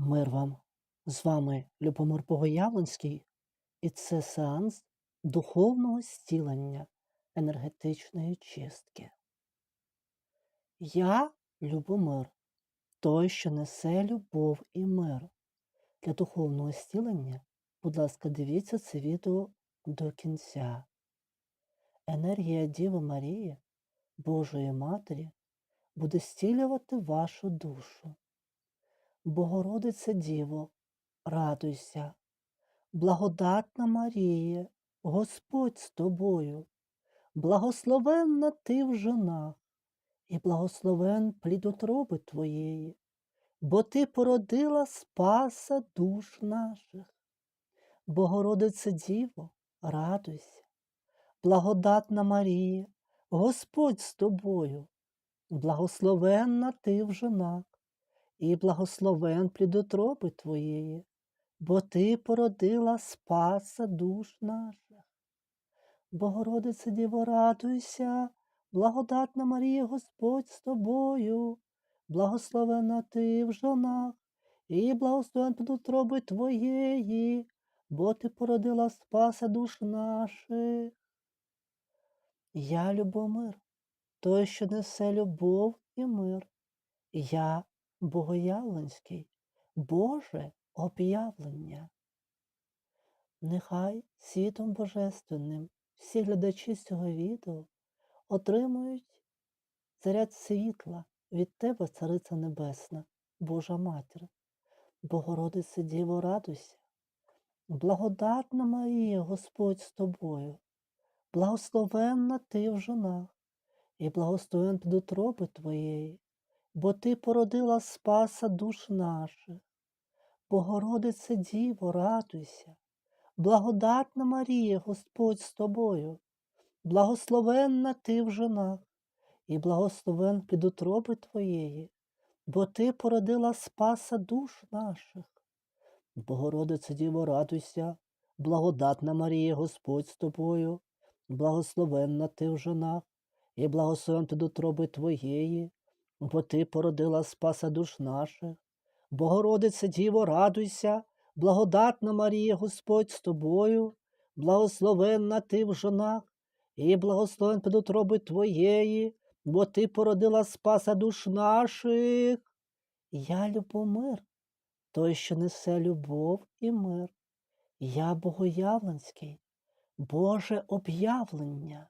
Мир вам! З вами Любомир Богоявленський, і це сеанс духовного зцілення енергетичної чистки. Я Любомир, той, що несе любов і мир. Для духовного зцілення, будь ласка, дивіться це відео до кінця. Енергія Діви Марії, Божої Матері, буде зцілювати вашу душу. Богородице Діво, радуйся, благодатна Марія, Господь з тобою, благословенна ти в жонах, і благословен плід утроби твоєї, бо ти породила Спаса душ наших. Богородице Діво, радуйся, благодатна Марія, Господь з тобою, благословенна ти в жонах і благословен плід утроби твоєї, бо ти породила Спаса душ наших. Богородице Діво, радуйся, благодатна Марія, Господь з тобою, благословена ти в жонах, і благословен плід утроби твоєї, бо ти породила Спаса душ наших. Я Любомир, той, що несе любов і мир. Я Богоявленський, Боже об'явлення. Нехай світом Божественним всі глядачі цього відео отримують заряд світла від Тебе, Цариця Небесна, Божа Матір, Богородице Діво, радуйся, благодатна Марія, Господь з тобою, благословенна ти в жонах, і благословен плід утроби Твоєї бо ти породила Спаса душ наших. Богородице Діво, радуйся, благодатна Марія, Господь з тобою, благословенна ти в жонах, і благословен плід утроби Твоєї, бо ти породила Спаса душ наших. Богородице Діво, радуйся, благодатна Марія, Господь з тобою, благословенна ти в жонах, і благословен плід утроби Твоєї, бо ти породила Спаса душ наших. Богородице Діво, радуйся, благодатна Марія, Господь з тобою, благословенна ти в жонах, і благословен під утроби Твоєї, бо ти породила Спаса душ наших. Я Любомир, той, що несе любов і мир. Я Богоявленський, Боже об'явлення.